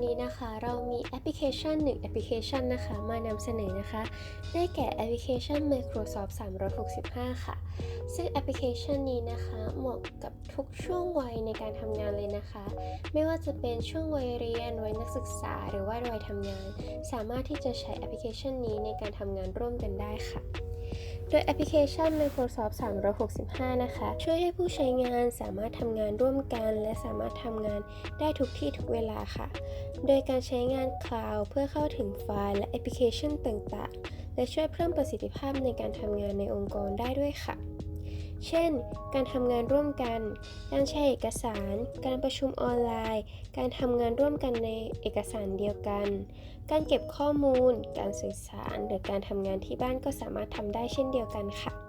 when เรามีแอปพลิเคชัน1แอปพลิเคชันนะคะ มานำเสนอนะคะ ได้แก่แอปพลิเคชัน Microsoft 365 ค่ะ ซึ่งแอปพลิเคชันนี้นะคะ เหมาะกับทุกช่วงวัยในการทำงานเลยนะคะ ไม่ว่าจะเป็นช่วงวัยเรียน วัยนักศึกษา หรือว่าวัยทำงาน สามารถที่จะใช้แอปพลิเคชันนี้ในการทำงานร่วมกันได้ค่ะโดยแอปพลิเคชัน Microsoft 365 นะคะ ช่วยให้ผู้ใช้งานสามารถทำงานร่วมกัน และสามารถทำงานได้ทุกที่ทุกเวลาค่ะ โดยการใช้งานคลาวด์เพื่อเข้าถึงไฟล์และแอปพลิเคชันต่างๆ และช่วยเพิ่มประสิทธิภาพในการทำงานในองค์กรได้ด้วยค่ะ เช่น การทำงานร่วมกัน การแชร์เอกสาร การประชุมออนไลน์ การทำงานร่วมกันในเอกสารเดียวกัน การเก็บข้อมูล การสื่อสาร หรือการทำงานที่บ้านก็สามารถทำได้เช่นเดียวกันค่ะ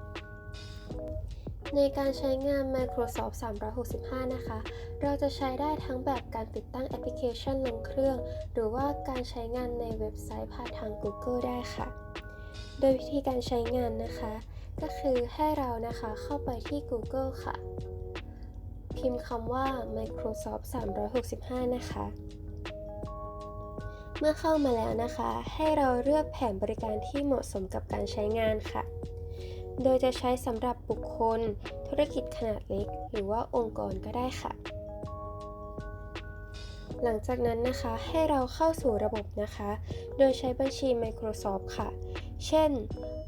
ในการใช้งาน Microsoft 365 นะคะ เราจะใช้ได้ทั้งแบบการติดตั้งแอปพลิเคชันลงเครื่อง หรือว่าการใช้งานในเว็บไซต์ผ่านทาง Google ได้ค่ะ โดยวิธีการใช้งานนะคะ ก็คือให้เรานะคะเข้าไปที่ Google ค่ะ พิมพ์คำว่า Microsoft 365 นะคะ เมื่อเข้ามาแล้วนะคะ ให้เราเลือกแผนบริการที่เหมาะสมกับการใช้งานค่ะ โดยจะใช้สำหรับบุคคล ธุรกิจขนาดเล็ก หรือว่าองค์กรก็ได้ค่ะ หลังจากนั้นนะคะให้เราเข้าสู่ระบบนะคะ โดยใช้บัญชี Microsoft ค่ะ เช่น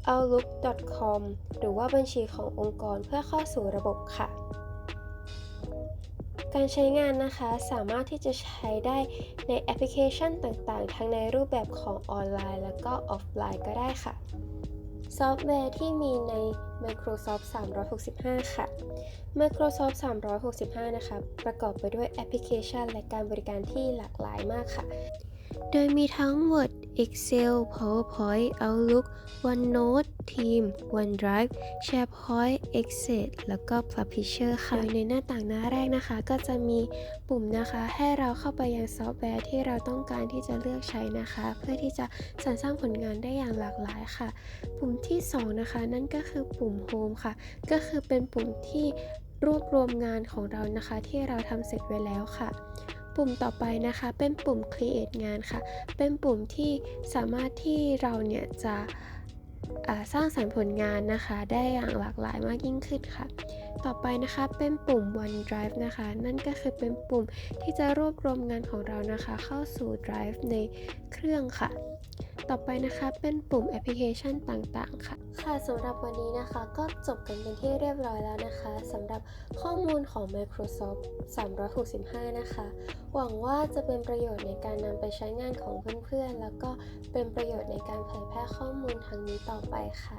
outlook.com หรือว่าบัญชีขององค์กรเพื่อเข้าสู่ระบบค่ะ การใช้งานนะคะสามารถที่จะใช้ได้ในแอปพลิเคชันต่างๆ ทั้งในรูปแบบของออนไลน์ แล้วก็ออฟไลน์ก็ได้ค่ะ ซอฟต์แวร์ที่มีใน Microsoft 365 ค่ะ Microsoft 365 นะคะ ประกอบไปด้วยแอปพลิเคชันและการบริการที่หลากหลายมากค่ะ โดยมีทั้ง Word Excel PowerPoint Outlook OneNote Team OneDrive SharePoint Excel แล้วก็ Publisher ค่ะโดยในหน้าต่างหน้าแรกนะคะ ก็จะมีปุ่มนะคะ ให้เราเข้าไปยังซอฟต์แวร์ที่เราต้องการที่จะเลือกใช้นะคะ เพื่อที่จะสรรสร้างผลงานได้อย่างหลากหลายค่ะ ปุ่มที่ 2 นะคะ นั่นก็คือปุ่ม Home ค่ะ ก็คือเป็นปุ่มที่รวบรวมงานของเรานะคะ ที่เราทำเสร็จไว้แล้วค่ะ ปุ่มต่อไปนะคะ เป็นปุ่ม create งานค่ะ เป็นปุ่มที่สามารถที่เราเนี่ยจะสร้างสรรค์ผลงานนะคะ ได้อย่างหลากหลายมากยิ่งขึ้นค่ะ ต่อไปนะคะเป็นปุ่ม OneDrive นะคะ นั่นก็คือเป็นปุ่มที่จะรวบรวมงานของเรานะคะ เข้าสู่ Drive ในเครื่องค่ะ ต่อไปนะคะ เป็นปุ่มแอปพลิเคชันต่างๆ ค่ะ ค่ะสำหรับวันนี้นะคะก็จบกันเป็นที่เรียบร้อยแล้วนะคะสำหรับข้อมูลของ Microsoft 365 นะคะ หวังว่าจะเป็นประโยชน์ในการนำไปใช้งานของเพื่อนๆ แล้วก็เป็นประโยชน์ในการเผยแพร่ข้อมูลทางนี้ต่อไปค่ะ